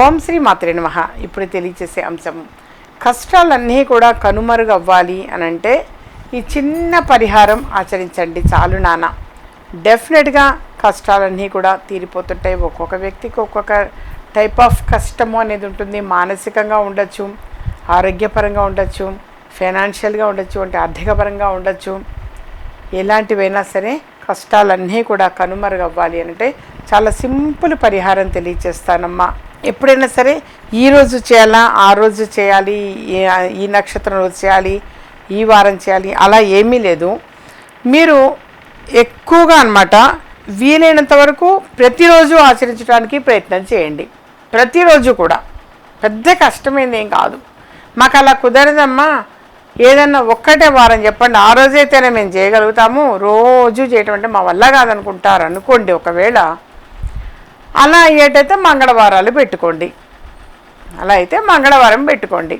ఓం శ్రీ మాత్రే నమ. ఇప్పుడు తెలియచేసే అంశం. కష్టాలన్నీ కూడా కనుమరుగవ్వాలి అని అంటే ఈ చిన్న పరిహారం ఆచరించండి చాలు నాన్న. డెఫినెట్గా కష్టాలన్నీ కూడా తీరిపోతుంటాయి. ఒక్కొక్క వ్యక్తికి ఒక్కొక్క టైప్ ఆఫ్ కష్టము అనేది ఉంటుంది. మానసికంగా ఉండొచ్చు ఆరోగ్యపరంగా ఉండొచ్చు ఫైనాన్షియల్గా ఉండొచ్చు అంటే ఆర్థికపరంగా ఉండొచ్చు. ఎలాంటివైనా సరే కష్టాలన్నీ కూడా కనుమరుగవ్వాలి అంటే చాలా సింపుల్ పరిహారం తెలియచేస్తానమ్మా. ఎప్పుడైనా సరే ఈ రోజు చేయాలా ఆ రోజు చేయాలి ఈ నక్షత్రం రోజు చేయాలి ఈ వారం చేయాలి అలా ఏమీ లేదు. మీరు ఎక్కువగా అనమాట వీలైనంత వరకు ప్రతిరోజు ఆచరించడానికి ప్రయత్నం చేయండి. ప్రతిరోజు కూడా. పెద్ద కష్టమైంది ఏం కాదు. మాకు అలా కుదరదమ్మా. ఏదన్నా ఒక్కటే వారం చెప్పండి. ఆ రోజైతేనే మేము చేయగలుగుతాము. రోజు చేయటం అంటే మా వల్ల కాదనుకుంటారు అనుకోండి ఒకవేళ. అలా అయ్యేటైతే మంగళవారాలు పెట్టుకోండి. అలా అయితే మంగళవారం పెట్టుకోండి.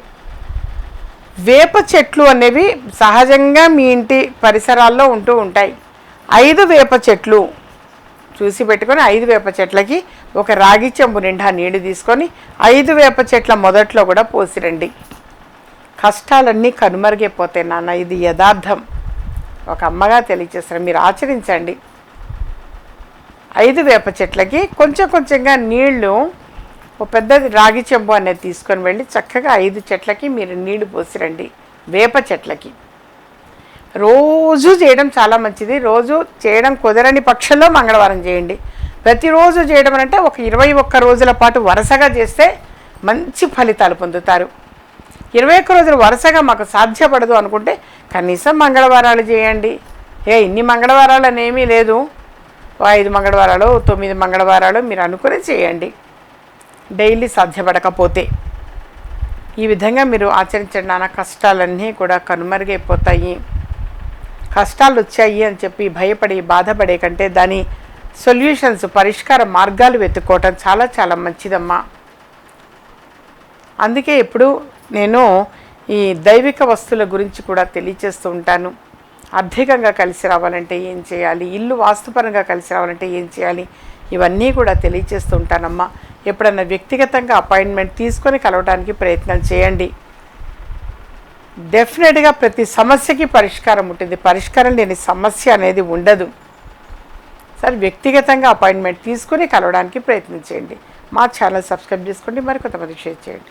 వేప చెట్లు అనేవి సహజంగా మీ ఇంటి పరిసరాల్లో ఉంటూ ఉంటాయి. ఐదు వేప చెట్లు చూసి పెట్టుకొని ఐదు వేప చెట్లకి ఒక రాగి చెంబు నిండా నీళ్ళు తీసుకొని ఐదు వేప చెట్ల మొదట్లో కూడా పోసిరండి. కష్టాలన్నీ కనుమరుగైపోతాయి నాన్న ఇది యథార్థం. ఒక అమ్మగా తెలియచేస్తారు మీరు ఆచరించండి. ఐదు వేప చెట్లకి కొంచెం కొంచెంగా నీళ్ళు ఒక పెద్దది రాగి చెంబు అనేది తీసుకొని వెళ్ళి చక్కగా ఐదు చెట్లకి మీరు నీళ్ళు పోసిరండి వేప చెట్లకి. రోజు చేయడం చాలా మంచిది. రోజు చేయడం కుదరని పక్షంలో మంగళవారం చేయండి. ప్రతిరోజు చేయడం అంటే ఒక ఇరవై ఒక్క రోజుల పాటు వరుసగా చేస్తే మంచి ఫలితాలు పొందుతారు. ఇరవై ఒక్క రోజులు వరుసగా మాకు సాధ్యపడదు అనుకుంటే కనీసం మంగళవారాలు చేయండి. ఏ ఇన్ని మంగళవారాలు అనేమీ లేదు. ఐదు మంగళవారాలు తొమ్మిది మంగళవారాలు మీరు అనుకుని చేయండి. డైలీ సాధ్యపడకపోతే. ఈ విధంగా మీరు ఆచరించండి నాన్న. కష్టాలన్నీ కూడా కనుమరుగైపోతాయి. కష్టాలు వచ్చాయి అని చెప్పి భయపడి బాధపడే కంటే దాని సొల్యూషన్స్ పరిష్కార మార్గాలు వెతుక్కోవటం చాలా చాలా మంచిదమ్మా. అందుకే ఇప్పుడు నేను ఈ దైవిక వస్తువుల గురించి కూడా తెలియచేస్తూ ఉంటాను. ఆర్థికంగా కలిసి రావాలంటే ఏం చేయాలి? ఇల్లు వాస్తుపరంగా కలిసి రావాలంటే ఏం చేయాలి? ఇవన్నీ కూడా తెలియచేస్తూ ఉంటానమ్మా ఎప్పుడన్నా వ్యక్తిగతంగా అపాయింట్మెంట్ తీసుకొని కలవడానికి ప్రయత్నం చేయండి. డెఫినెట్గా ప్రతి సమస్యకి పరిష్కారం ఉంటుంది. పరిష్కారం లేని సమస్య అనేది ఉండదు. సరే వ్యక్తిగతంగా అపాయింట్మెంట్ తీసుకొని కలవడానికి ప్రయత్నం చేయండి. మా ఛానల్ సబ్స్క్రైబ్ చేసుకోండి. మరి కొంతమంది షేర్ చేయండి.